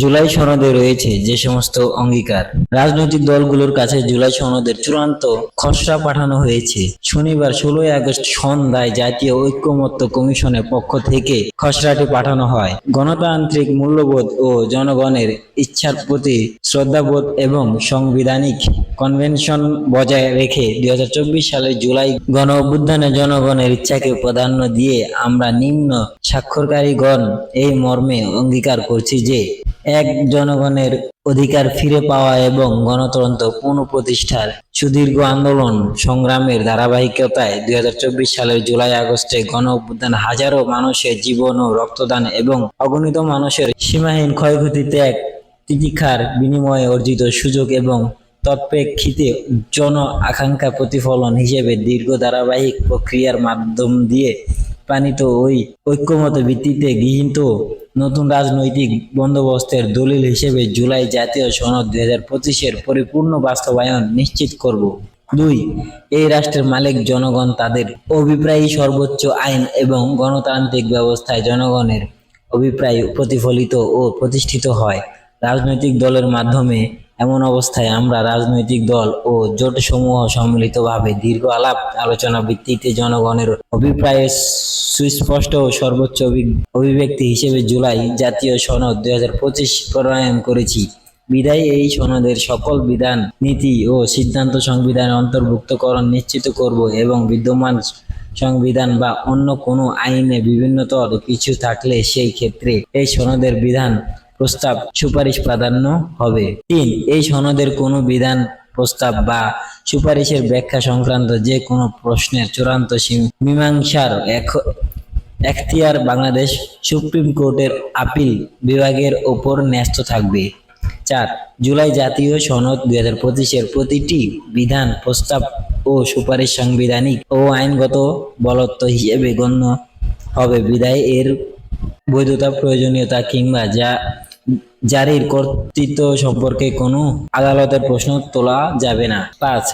জুলাই সনদে রয়েছে যে সমস্ত অঙ্গীকার। রাজনৈতিক দলগুলোর কাছে জুলাই সনদের চূড়ান্ত খসড়া পাঠানো হয়েছে। শনিবার ষোলোই আগস্ট সন্ধ্যায় জাতীয় ঐক্যমত্য কমিশনের পক্ষ থেকে খসড়াটি পাঠানো হয়। গণতান্ত্রিক মূল্যবোধ ও জনগণের ইচ্ছার প্রতি শ্রদ্ধাবোধ এবং সাংবিধানিক কনভেনশন বজায় রেখে দুই হাজার চব্বিশ সালের জুলাই গণ অভ্যুত্থানে জনগণের ইচ্ছাকে প্রাধান্য দিয়ে আমরা নিম্ন স্বাক্ষরকারীগণ এই মর্মে অঙ্গীকার করছি যে এক জনগণের অধিকার ফিরে পাওয়া এবং গণতন্ত্র পুনঃপ্রতিষ্ঠার সুদীর্ঘ আন্দোলন সংগ্রামের ধারাবাহিকতায় দুই চব্বিশ সালের জুলাই আগস্টে গণ অভ্যুত্থান হাজারো মানুষের জীবন ও রক্তদান এবং অগণিত মানুষের সীমাহীন ক্ষয়ক্ষতি ত্যাগ তিতিক্ষার বিনিময়ে অর্জিত সুযোগ এবং তৎপ্রেক্ষিতে জন আকাঙ্ক্ষা প্রতিফলন হিসেবে দীর্ঘ ধারাবাহিক প্রক্রিয়ার মাধ্যম দিয়ে পানিত ওই ঐক্যমত ভিত্তিতে গৃহীত নতুন রাজনৈতিক বন্দোবস্তের দলিল হিসেবে জুলাই জাতীয় সনদ দুই হাজার পঁচিশের পরিপূর্ণ বাস্তবায়ন নিশ্চিত করব। দুই, এই রাষ্ট্রের মালিক জনগণ তাদের অভিপ্রায়ী সর্বোচ্চ আইন এবং গণতান্ত্রিক ব্যবস্থায় জনগণের অভিপ্রায় প্রতিফলিত ও প্রতিষ্ঠিত হয়। রাজনৈতিক দলের মাধ্যমে এমন অবস্থায় আমরা রাজনৈতিক দল ও জোট সমূহ সম্মিলিতভাবে দীর্ঘ আলাপ আলোচনা ভিত্তিতে জনগণের অভিপ্রায়ের সুস্পষ্ট ও সর্বোচ্চ অভিব্যক্তি হিসেবে জুলাই জাতীয় সনদ দুই হাজার পঁচিশ প্রণয়ন করেছি। বিদায় এই সনদের সকল বিধান, নীতি ও সিদ্ধান্ত সংবিধানে অন্তর্ভুক্তকরণ নিশ্চিত করব এবং বিদ্যমান সংবিধান বা অন্য কোনো আইনে বিভিন্নতর কিছু থাকলে সেই ক্ষেত্রে এই সনদের বিধান প্রস্তাব সুপারিশ প্রাধান্য হবে। তিন, এই সনদের কোনো বিধান, প্রস্তাব বা সুপারিশের ব্যাখ্যা সংক্রান্ত যে কোনো প্রশ্নের চূড়ান্ত মীমাংসার এখতিয়ার বাংলাদেশ সুপ্রিম কোর্টের আপিল বিভাগের ওপর ন্যস্ত থাকবে। চার, জুলাই জাতীয় সনদ দুই হাজার পঁচিশের প্রতিটি বিধান, প্রস্তাব ও সুপারিশ সাংবিধানিক ও আইনগত বলত্ব হিসেবে গণ্য হবে। বিদায়, এর বৈধতা, প্রয়োজনীয়তা কিংবা যা জারির কর্তৃত্ব সম্পর্কে কোনো আদালতের প্রশ্ন তোলা যাবে না। পাঁচ,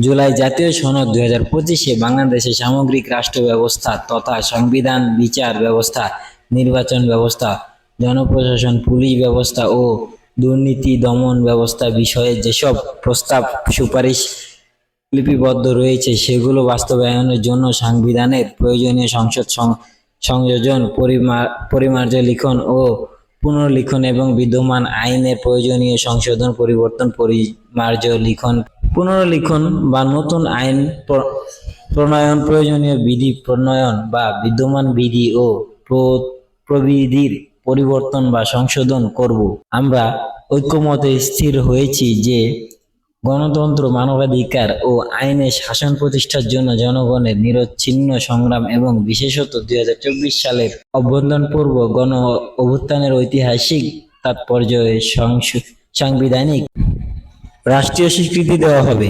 জুলাই জাতীয় সনদ দুই হাজার পঁচিশে বাংলাদেশের সামগ্রিক রাষ্ট্র ব্যবস্থা তথা সংবিধান, বিচার ব্যবস্থা, নির্বাচন ব্যবস্থা, জনপ্রশাসন, পুলিশ ব্যবস্থা ও দুর্নীতি দমন ব্যবস্থা বিষয়ে যেসব প্রস্তাব সুপারিশ লিপিবদ্ধ রয়েছে, সেগুলো বাস্তবায়নের জন্য সংবিধানের প্রয়োজনীয় সংসদ সংযোজন, পরিমা- পরিমার্য লিখন ও পুনর্লিখন এবং বিদ্যমান আইনের প্রয়োজনীয় সংশোধন, পরিবর্তন পরিমার্য লিখন। পুনর্লিখন বা নতুন আইন প্র- প্রণয়ন, প্রয়োজনীয় বিধি প্রণয়ন বা বিদ্যমান বিধি ও প্র- প্রবিধির পরিবর্তন বা সংশোধন করব। আমরা ঐক্যমতে স্থির হয়েছি যে গণতন্ত্র, মানবাধিকার ও আইনের শাসন প্রতিষ্ঠার জন্য জনগণের নিরচ্ছিন্ন সংগ্রাম এবং বিশেষত দুই হাজার চব্বিশ সালের অভ্যন্তরীণ পূর্ব গণ অভ্যুত্থানের ঐতিহাসিক তাৎপর্য সাংবিধানিক রাষ্ট্রীয় স্বীকৃতি দেওয়া হবে।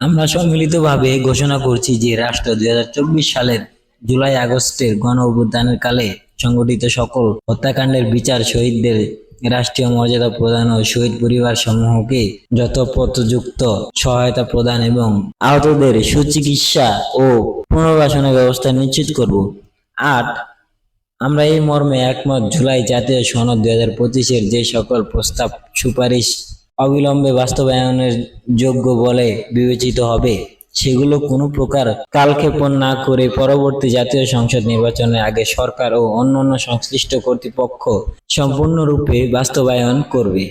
আমরা সম্মিলিতভাবে ঘোষণা করছি যে রাষ্ট্র দুই হাজার চব্বিশ সালের জুলাই আগস্টের গণ অভ্যুত্থানের কালে সংগঠিত সকল হত্যাকাণ্ডের বিচার শহীদদের রাষ্ট্রীয় মর্যাদা প্রদান ও শহীদ পরিবার সমূহকে যথোপযুক্ত সহায়তা প্রদান এবং আহতদের সুচিকিৎসা ও পুনর্বাসনের ব্যবস্থা নিশ্চিত করব। আট, আমরা এই মর্মে একমত জুলাই জাতীয় সনদ দুই হাজার পঁচিশের যে সকল প্রস্তাব সুপারিশ অবিলম্বে বাস্তবায়নের যোগ্য বলে বিবেচিত হবে। সেগুলো কোনো প্রকার কালক্ষেপণ না করে পরবর্তী জাতীয় সংসদ নির্বাচনের আগে সরকার ও অন্যান্য সংশ্লিষ্ট কর্তৃপক্ষ সম্পূর্ণরূপে বাস্তবায়ন করবে।